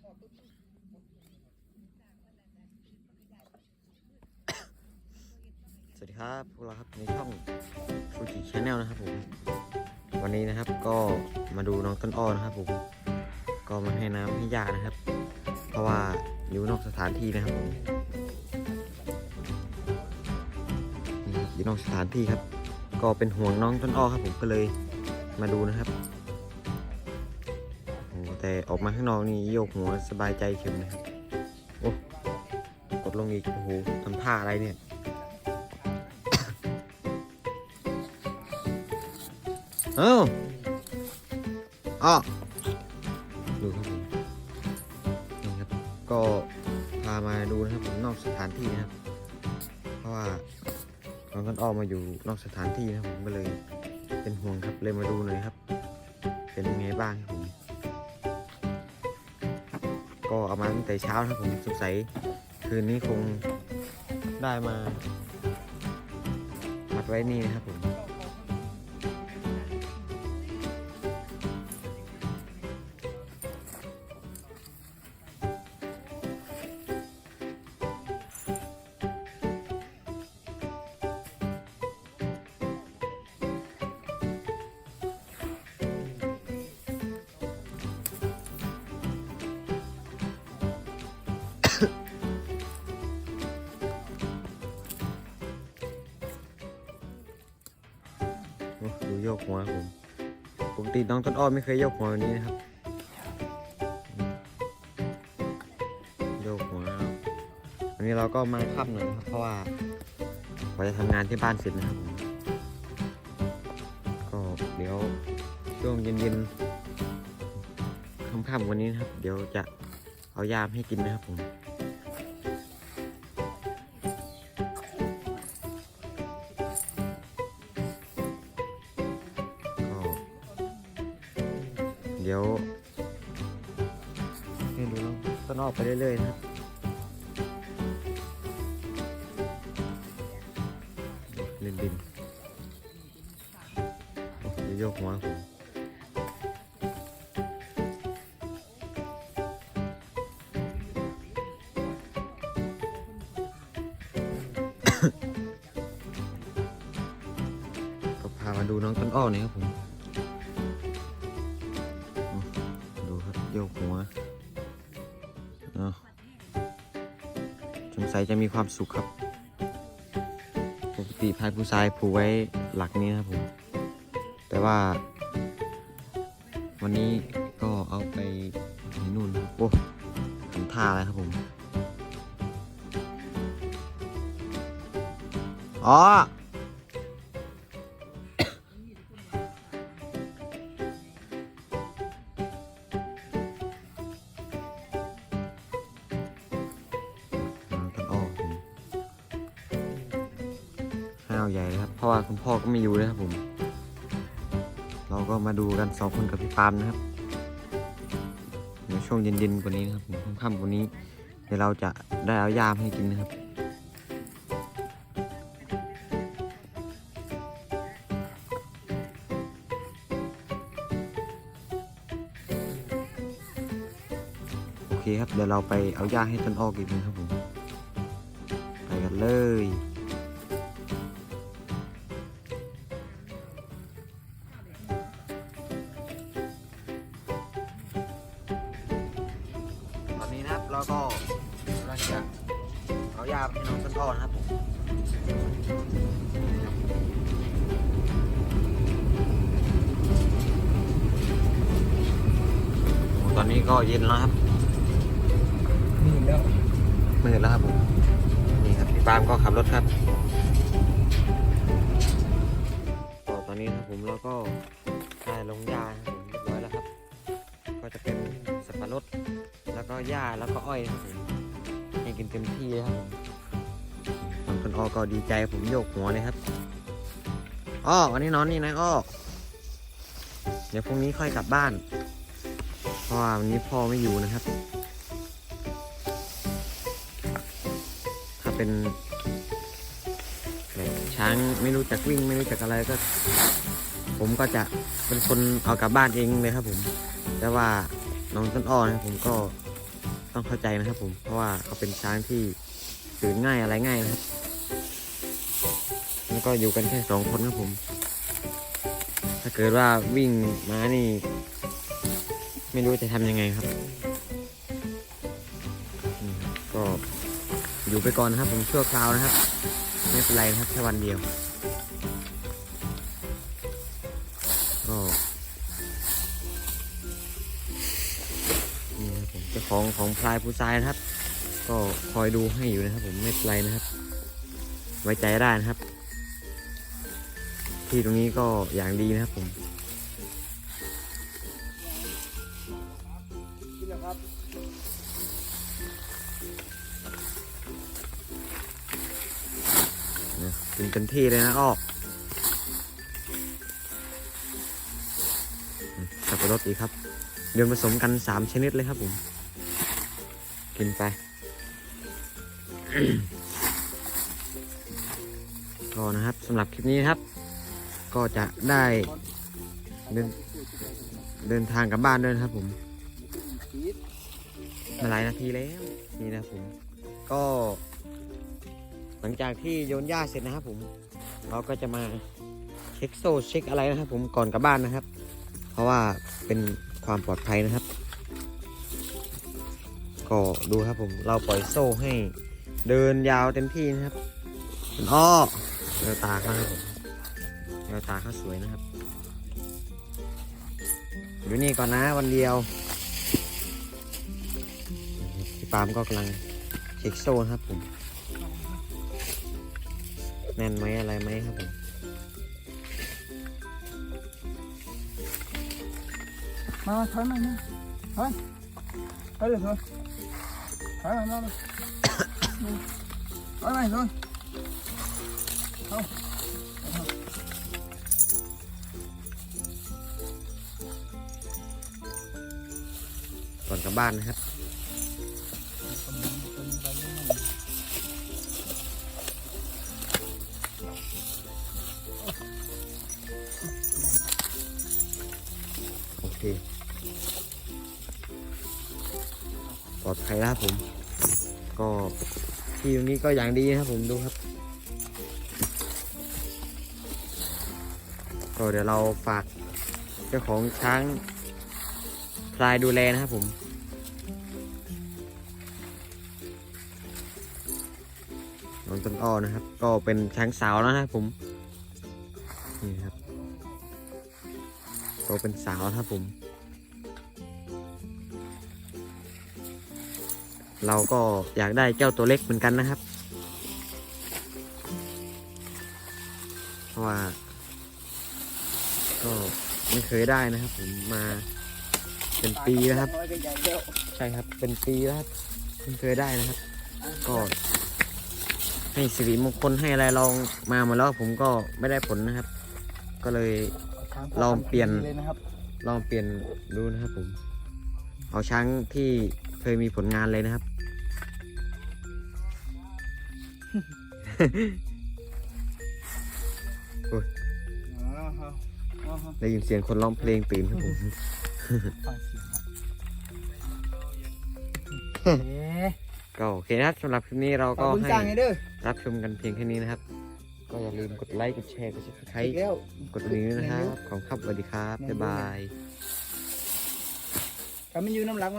สวัสดีครับพวกเราครับในช่องฟูจิชาแนลนะครับผมวันนี้นะครับก็มาดูน้องต้นอ้อนะครับผมก็มาให้น้ำให้ยานะครับ เพราะว่าอยู่นอกสถานที่นะครับผมอยู่นอกสถานที่ครับ ก็เป็นห่วงน้องต้นอ้อครับผมก็เลยมาดูนะครับ แต่ออกมาข้างนอกนี่โยกหัวสบายใจเข็มนะครับโอ้กดลงอีกโอ้โหทำท่าอะไรเนี่ยเอ้าอ้อดูครับผมนี่ครับ ก็พามาดูนะครับผมนอกสถานที่นะครับ เพราะว่าน้องต้นอ้อมาอยู่นอกสถานที่นะครับผมก็เลย เป็นห่วงครับเลยมาดูหน่อยครับ เป็นยังไงบ้างครับผม ก็เอามาตั้งแต่เช้านะครับผมสงสัยคืนนี้คงได้มา มัดไว้นี่นะครับผม กหัวผมปกติน้องต้นอ้อไม่เคยโยกหัวแบบนี้นะครับโยกหัววันนี้เราก็มาค่ำหน่อยนะครับ เพราะว่าเราจะทำงานที่บ้านเสร็จนะครับก็เดี๋ยวช่วงเย็นๆค่ำๆวันนี้นะครับ เดี๋ยวจะเอายามให้กินนะครับผม ดูน้องนออกไปเรื่อยๆนะครับเล่นดินโอ้โหโยกหัวครับผมก็พามาดูน้องต้นอ้อหน่ครับผม สงสัยจะมีความสุขครับ ปกติพายผู้ชายผูกไว้หลักนี้นะครับผม แต่ว่า วันนี้ก็เอาไปที่นู่นโอ้ทำท่าอะไรครับผม อ๋อาวใหญ่เลยครับเพราะว่าคุณพ่อก็ไม่อยู่เลยครับผม เราก็มาดูกันสองคนกับพี่ปามนะครับในช่วงเย็นๆกว่านี้นะครับผมค่ำๆกว่านี้ เดี๋ยวเราจะได้เอายามให้กินนะครับโอเคครับเดี๋ยวเราไปเอาหญ้าให้ต้นอ้อกินกันครับผม ไปกันเลย นี้นะครับเราก็กำลังจะเอาหญ้าให้น้องต้นอ้อนะครับผมโอ้ตอนนี้ก็เย็นแล้วครับนี่แล้วมืดแล้วครับผมนี่ครับพี่ปาล์มก็ขับรถครับก็ตอนนี้นะครับผมเราก็ได้ลงหญ้านะครับผมเรียบร้อยแล้วครับ ก็จะเป็นสับปะรดแล้ว ก็หญ้าแล้วก็อ้อยครับผมให้กินเต็มที่เลยครับผมบางคนอ้อก็ดีใจผมโยกหัวเลยครับอ้อวันนี้นอนนี่นะอ้อเดี๋ยวพรุ่งนี้ค่อยกลับบ้าน เพราะว่าวันนี้พ่อไม่อยู่นะครับ ถ้าเป็นช้างไม่รู้จักวิ่งไม่รู้จักอะไรก็ ผมก็จะเป็นคนเอากลับบ้านเองเลยครับผม แต่ว่าน้องต้นอ้อนะผมก็ ต้องเข้าใจนะครับผม เพราะว่าเขาเป็นช้างที่ตื่นง่ายอะไรง่ายนะครับแล้วก็อยู่กันแค่สองคนครับผม ถ้าเกิดว่าวิ่งมานี่ ไม่รู้จะทำยังไงครับ ก็อยู่ไปก่อนนะครับผมชั่วคราวนะครับ ไม่เป็นไรนะครับแค่วันเดียวก็ ของของพลายผู้ชายนะครับ ก็คอยดูให้อยู่นะครับ ผมไม่เป็นไรนะครับ ไว้ใจได้นะครับ ที่ตรงนี้ก็อย่างดีนะครับผมกินแล้วครับนกินเต็มที่เลยนะอ้อสับปะรดอีกครับเดือนผสมกันสามชนิดเลยครับผม กินไป ก็นะครับสำหรับคลิปนี้ครับ ก็จะได้เดินเดินทางกลับบ้านด้วยนะครับผมมาหลายนาทีแล้วนี่นะผม ก็ หลังจากที่โยนหญ้าเสร็จนะครับผม เราก็จะมาเช็คโซ่เช็คอะไรนะครับผมก่อนกลับบ้านนะครับ เพราะว่าเป็นความปลอดภัยนะครับ ก็ดูครับผมเราปล่อยโซ่ให้เดินยาวเต็มที่นะครับคุณอ้อเวลตาเขาครับผมเวลตาเขาสวยนะครับอยู่นี่ก่อนนะวันเดียวพี่ปามก็กำลังเช็คโซ่ครับผมแน่นไหมอะไรไหมครับผมมาถอยมาเนี่ยถอยถอยเลยถอย ถอยมามามาถอ ปลอดภัยแล้วครับผม ก็ที่ตรงนี้ก็อย่างดีนะครับผมดูครับ ก็เดี๋ยวเราฝากเจ้าของช้างพลายดูแลนะครับผมน้องต้นอ้อนะครับ ก็เป็นช้างสาวแล้วนะครับผมนี่ครับโตเป็นสาวครับผม เราก็อยากได้เจ้าตัวเล็กเหมือนกันนะครับ เพราะว่า ก็ไม่เคยได้นะครับผมมาเป็นปีแล้วครับ ใช่ครับเป็นปีแล้วครับเพิ่งเคยได้นะครับ ก็ ให้สิริมงคลให้อะไรลองมาหมดแล้วผมก็ไม่ได้ผลนะครับ ก็เลยลองเปลี่ยนลองเปลี่ยนดูนะครับผม เอาช้างที่ เคยมีผลงานเลยนะครับอ๋อฮะอ๋อฮะได้ยินเสียงคนร้องเพลงตื่นครับผมฟังเสียงครับเอ๊ะก็โอเคนะครับสำหรับคลิปนี้เราขก็อบคุณให้จ้างไงเด้อรับชมกันเพียงแค่นี้นะครับ ก็อย่าลืมกดไลค์ กดแชร์ กดซับสไครอีต์กแล้วกดกระดิ่งด้วยนะครับ ขอบคุณครับสวัสดีครับ บ๊ายบายก็มันอยู่น้ำหลังมัน